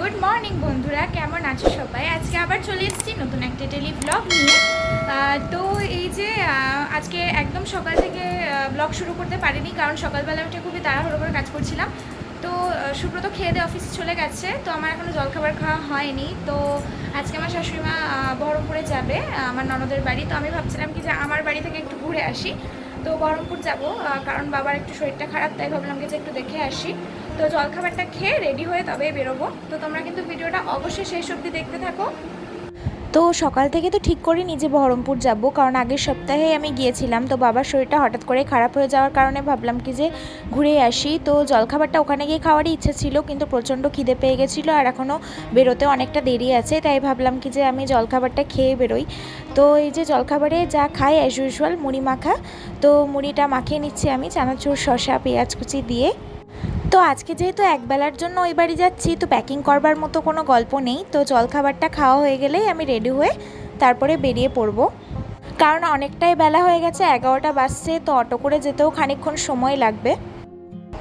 Good morning বন্ধুরা। কেমন আছো সবাই? আজকে আবার চলে এসেছি নতুন একটা টেলি ব্লগ নিয়ে। তো এই যে আজকে একদম সকাল থেকে ব্লগ শুরু করতে পারিনি, কারণ সকালবেলা উঠে খুবই তাড়াহুড়ো করে কাজ করছিলাম। তো সুব্রত খেয়ে দিয়ে অফিসে চলে গেছে, তো আমার এখনও জলখাবার খাওয়া হয়নি। তো আজকে আমার শাশুড়িমা বহরমপুরে যাবে আমার ননদের বাড়ি। তো আমি ভাবছিলাম কি যে আমার বাড়ি থেকে একটু ঘুরে আসি। তো বহরমপুর যাব কারণ বাবার একটু শরীরটা খারাপ, তাই ভাবলাম যে একটু দেখে আসি। তো জলখাবারটা খেয়ে রেডি হয়ে তবেই বেরোবো। তো তোমরা কিন্তু ভিডিওটা অবশ্যই শেষ অবধি দেখতে থাকো। তো সকাল থেকে তো ঠিক করি নিজে বহরমপুর যাব, কারণ আগের সপ্তাহে আমি গিয়েছিলাম। তো বাবার শরীরটা হঠাৎ করে খারাপ হয়ে যাওয়ার কারণে ভাবলাম কি যে ঘুরে আসি। তো জলখাবারটা ওখানে গিয়ে খাওয়ারই ইচ্ছে ছিল, কিন্তু প্রচণ্ড খিদে পেয়ে গেছিল আর এখনও বেরোতে অনেকটা দেরি আছে, তাই ভাবলাম কি যে আমি জলখাবারটা খেয়ে বেরোই। তো এই যে জলখাবারে যা খাই অ্যাজ ইউজুয়াল মুড়ি মাখা। তো মুড়িটা মাখিয়ে নিচ্ছি আমি, চানাচুর, শসা, পেঁয়াজ কুচি দিয়ে। তো আজকে যেহেতু একবেলার জন্য ওই বাড়ি যাচ্ছি, তো প্যাকিং করবার মতো কোনো গল্প নেই। তো জলখাবারটা খাওয়া হয়ে গেলেই আমি রেডি হয়ে তারপরে বেরিয়ে পড়ব। কারণ অনেকটাই বেলা হয়ে গেছে, এগারোটা বাজছে, তো অটো করে যেতেও খানিকক্ষণ সময় লাগবে।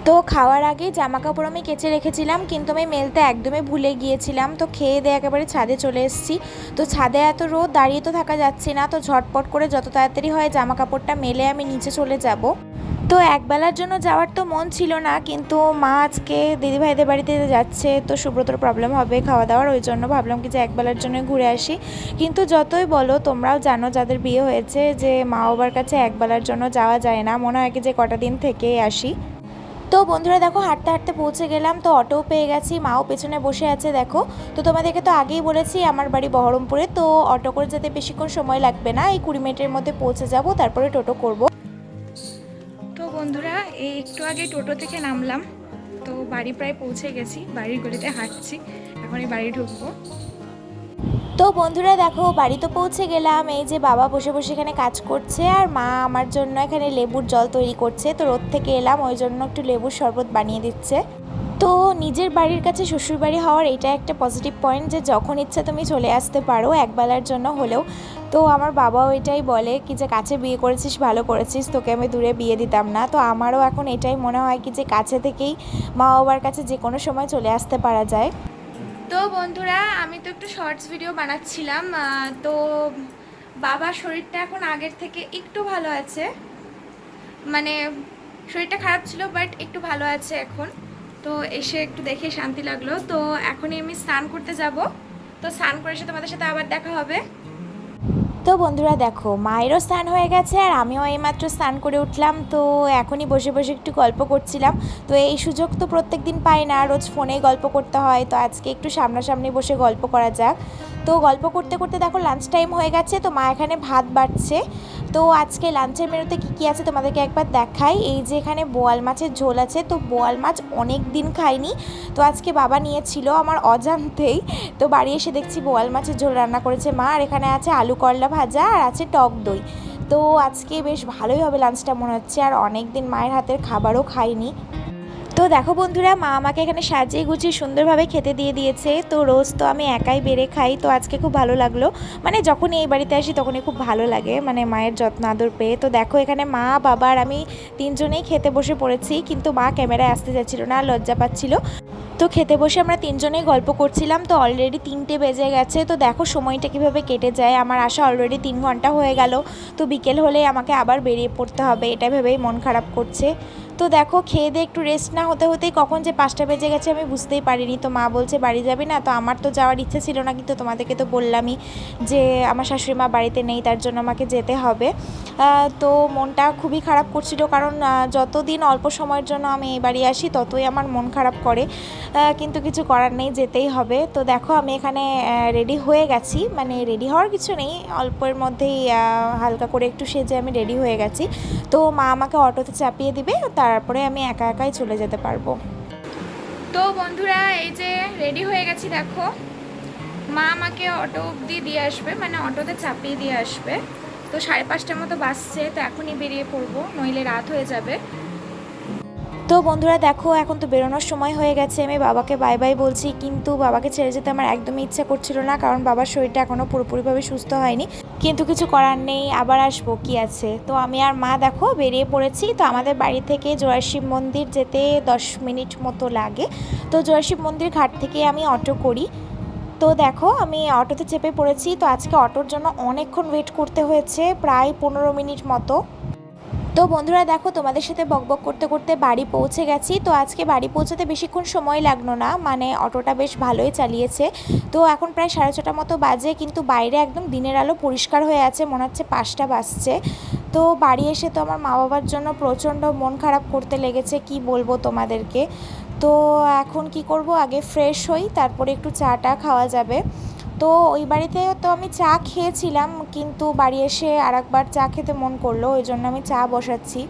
তো খাওয়ার আগে জামা কাপড় আমি কেচে রেখেছিলাম, কিন্তু আমি মেলতে একদমই ভুলে গিয়েছিলাম। তো খেয়ে দিয়ে একেবারে ছাদে চলে এসেছি। তো ছাদে এত রোদ, দাঁড়িয়ে তো থাকা যাচ্ছে না। তো ঝটপট করে যত তাড়াতাড়ি হয় জামা কাপড়টা মেলে আমি নিচে চলে যাব। তো একবেলার জন্য যাওয়ার তো মন ছিল না, কিন্তু মা আজকে দিদিভাইদের বাড়িতে যাচ্ছে, তো সুব্রতর প্রবলেম হবে খাওয়া দাওয়ার ওই জন্য ভাবলাম কি যে একবেলার জন্য ঘুরে আসি। কিন্তু যতই বলো, তোমরাও জানো যাদের বিয়ে হয়েছে যে মা বাবার কাছে একবেলার জন্য যাওয়া যায় না, মনে হয় কি যে কটা দিন থেকেই আসি। তো বন্ধুরা দেখো, হাঁটতে হাঁটতে পৌঁছে গেলাম, তো অটোও পেয়ে গেছি, মাও পেছনে বসে আছে দেখো। তো তোমাদেরকে তো আগেই বলেছি, আমার বাড়ি বহরমপুরে, তো অটো করে যেতে বেশিক্ষণ সময় লাগবে না, এই কুড়ি মিনিটের মধ্যে পৌঁছে যাব, তারপরে টোটো করব। বন্ধুরা, এই একটু আগে টোটো থেকে নামলাম, তো বাড়ি প্রায় পৌঁছে গেছি, বাড়ির গলিতে হাঁটছি, এখন এই বাড়ি ঢুকবো। তো বন্ধুরা, দেখো, বাড়ি তো পৌঁছে গেলাম, এই যে বাবা বসে বসে এখানে কাজ করছে, আর মা আমার জন্য এখানে লেবুর জল তৈরি করছে, তো রোদ থেকে এলাম, ওই জন্য একটু লেবুর শরবত বানিয়ে দিচ্ছে। তো নিজের বাড়ির কাছে শ্বশুর বাড়ি হওয়ার এটা একটা পজিটিভ পয়েন্ট যে যখন ইচ্ছা তুমি চলে আসতে পারো একবেলার জন্য হলেও। তো আমার বাবাও এটাই বলে কি যে, কাছে বিয়ে করেছিস, ভালো করেছিস, তোকে আমি দূরে বিয়ে দিতাম না। তো আমারও এখন এটাই মনে হয় কি যে, কাছে থেকেই মা বাবার কাছে যে কোনো সময় চলে আসতে পারা যায়। তো বন্ধুরা, আমি তো একটু শর্টস ভিডিও বানাচ্ছিলাম তো বাবার শরীরটা এখন আগের থেকে একটু ভালো আছে। মানে শরীরটা খারাপ ছিল বাট একটু ভালো আছে এখন। তো এসে একটু দেখে শান্তি লাগল। তো এখনই আমি স্নান করতে যাব। তো স্নান করে এসে তোমাদের সাথে আবার দেখা হবে। তো বন্ধুরা দেখো, মায়েরও স্নান হয়ে গেছে আর আমিও এইমাত্র স্নান করে উঠলাম। তো এখনই বসে বসে একটু গল্প করছিলাম। তো এই সুযোগ তো প্রত্যেক দিন পাই না, রোজ ফোনেই গল্প করতে হয়। তো আজকে একটু সামনাসামনি বসে গল্প করা যাক। তো গল্প করতে করতে দেখো লাঞ্চ টাইম হয়ে গেছে, তো মা এখানে ভাত বাড়ছে তো আজকে লাঞ্চের মেনুতে কী কী আছে তোমাদেরকে একবার দেখাই। এই যে এখানে বোয়াল মাছের ঝোল আছে, তো বোয়াল মাছ অনেক দিন খাইনি। তো আজকে বাবা নিয়েছিল আমার অজান্তেই। তো বাড়ি এসে দেখছি বোয়াল মাছের ঝোল রান্না করেছে মা। আর এখানে আছে আলু করলা ভাজা আর আছে টক দই। তো আজকে বেশ ভালোই হবে লাঞ্চটা মনে হচ্ছে। আর অনেক দিন মায়ের হাতের খাবারও খাইনি। তো দেখো বন্ধুরা, মা আমাকে এখানে সাজিয়ে গুছিয়ে সুন্দরভাবে খেতে দিয়ে দিয়েছে। তো রোজ তো আমি একাই বেড়ে খাই, তো আজকে খুব ভালো লাগল। মানে যখনই এই বাড়িতে আসি তখনই খুব ভালো লাগে মানে মায়ের যত্ন আদর পেয়ে। তো দেখো এখানে মা, বাবা আর আমি তিনজনেই খেতে বসে পড়েছি, কিন্তু মা ক্যামেরায় আসতে যাচ্ছিল না, লজ্জা পাচ্ছিল। তো খেতে বসে আমরা তিনজনেই গল্প করছিলাম, তো অলরেডি তিনটে বেজে গেছে। তো দেখো সময়টা কীভাবে কেটে যায়, আমার আসা অলরেডি তিন ঘণ্টা হয়ে গেল। তো বিকেল হলে আমাকে আবার বেরিয়ে পড়তে হবে এটা ভেবেই মন খারাপ করছে। তো দেখো, খেয়ে দিয়ে একটু রেস্ট না হতে হতেই কখন যে পাঁচটা বেজে গেছে আমি বুঝতেই পারিনি। তো মা বলছে, বাড়ি যাবি না? তো আমার তো যাওয়ার ইচ্ছে ছিল না, কিন্তু তোমাদেরকে তো বললামই যে আমার শাশুড়ি মা বাড়িতে নেই, তার জন্য আমাকে যেতে হবে। তো মনটা খুবই খারাপ করছিল, কারণ যতদিন অল্প সময়ের জন্য আমি এই বাড়ি আসি, ততই আমার মন খারাপ করে। কিন্তু কিছু করার নেই, যেতেই হবে। তো দেখো, আমি এখানে রেডি হয়ে গেছি মানে রেডি হওয়ার কিছু নেই, অল্পের মধ্যেই হালকা করে একটু সেজে আমি রেডি হয়ে গেছি। তো মা আমাকে অটোতে চাপিয়ে দিবে তারপরে আমি একা একাই চলে যেতে পারব। তো বন্ধুরা, এই যে রেডি হয়ে গেছি, দেখো। মা আমাকে অটো অবধি দিয়ে আসবে মানে অটোতে চাপিয়ে দিয়ে আসবে। তো সাড়ে পাঁচটার মতো বাসছে তো এখনই বেরিয়ে পড়ব, নইলে রাত হয়ে যাবে। তো বন্ধুরা দেখো, এখন তো বেরোনোর সময় হয়ে গেছে। আমি বাবাকে বাই বাই বলছি, কিন্তু বাবাকে ছেড়ে যেতে আমার একদমই ইচ্ছা করছিল না, কারণ বাবার শরীরটা এখনও পুরোপুরিভাবে সুস্থ হয়নি। কিন্তু কিছু করার নেই, আবার আসব, কি আছে? তো আমি আর মা দেখো, বেরিয়ে পড়েছি। তো আমাদের বাড়ি থেকে জোয়ারশিব মন্দির যেতে দশ মিনিট মতো লাগে। তো জোয়ারশিব মন্দির ঘাট থেকে আমি অটো করি। তো দেখো, আমি অটোতে চেপে পড়েছি। তো আজকে অটোর জন্য অনেকক্ষণ ওয়েট করতে হয়েছে, প্রায় পনেরো মিনিট মতো। তো বন্ধুরা দেখো, তোমাদের সাথে বকবক করতে করতে বাড়ি পৌঁছে গেছি। তো আজকে বাড়ি পৌঁছাতে বেশিক্ষণ সময় লাগল না মানে অটোটা বেশ ভালোই চালিয়েছে। তো এখন প্রায় সাড়ে ছটা মতো বাজে, কিন্তু বাইরে একদম দিনের আলো পরিষ্কার হয়ে আছে, মনে হচ্ছে পাঁচটা বাজছে। তো বাড়ি এসে তো আমার মা বাবার জন্য প্রচণ্ড মন খারাপ করতে লেগেছে, কি বলব তোমাদেরকে? তো এখন কি করব? আগে ফ্রেশ হই, তারপরে একটু চাটা খাওয়া যাবে। তো ওই বাড়িতে তো আমি চা খেয়েছিলাম, কিন্তু বাড়ি এসে আর একবার চা খেতে মন করল, ওই জন্য আমি চা বসাচ্ছি।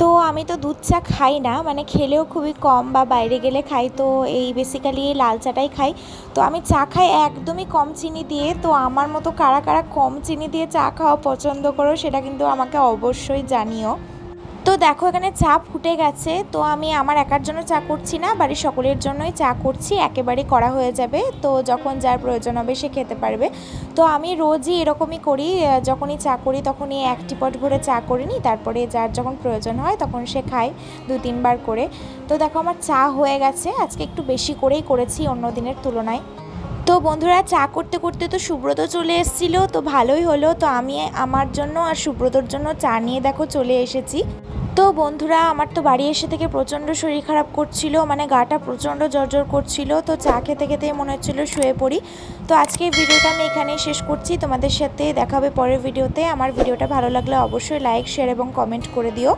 তো আমি তো দুধ চা খাই না মানে খেলেও খুবই কম বা বাইরে গেলে খাই, তো এই বেসিক্যালি এই লাল চাটাই খাই। তো আমি চা খাই একদমই কম চিনি দিয়ে, তো আমার মতো কারা কারা কম চিনি দিয়ে চা খাওয়া পছন্দ করো, সেটা কিন্তু আমাকে অবশ্যই জানিও। তো দেখো, এখানে চা ফুটে গেছে। তো আমি আমার একার জন্য চা করছি না, বাড়ির সকলের জন্যই চা করছি একেবারে করা হয়ে যাবে। তো যখন যার প্রয়োজন হবে সে খেতে পারবে। তো আমি রোজই এরকমই করি যখনই চা করি তখনই এক টিপট ভরে চা করে নিই, তারপরে যার যখন প্রয়োজন হয় তখন সে খায় দু তিনবার করে। তো দেখো, আমার চা হয়ে গেছে। আজকে একটু বেশি করেই করেছি অন্য দিনের তুলনায়। তো বন্ধুরা, চা করতে করতে তো সুব্রত চলে এসেছিল, তো ভালোই হলো। তো আমি আমার জন্য আর সুব্রতর জন্য চা নিয়ে দেখো চলে এসেছি। তো বন্ধুরা, আমার তো বাড়ি এসে থেকে প্রচণ্ড শরীর খারাপ করছিল মানে গাটা প্রচণ্ড জ্বর করছিল, তো চা খেতে খেতে মনে হচ্ছিল শুয়ে পড়ি। তো আজকে ভিডিওটা আমি এখানেই শেষ করছি, তোমাদের সাথে দেখাবে পরের ভিডিওতে। আমার ভিডিওটা ভালো লাগলে অবশ্যই লাইক শেয়ার এবং কমেন্ট করে দিও।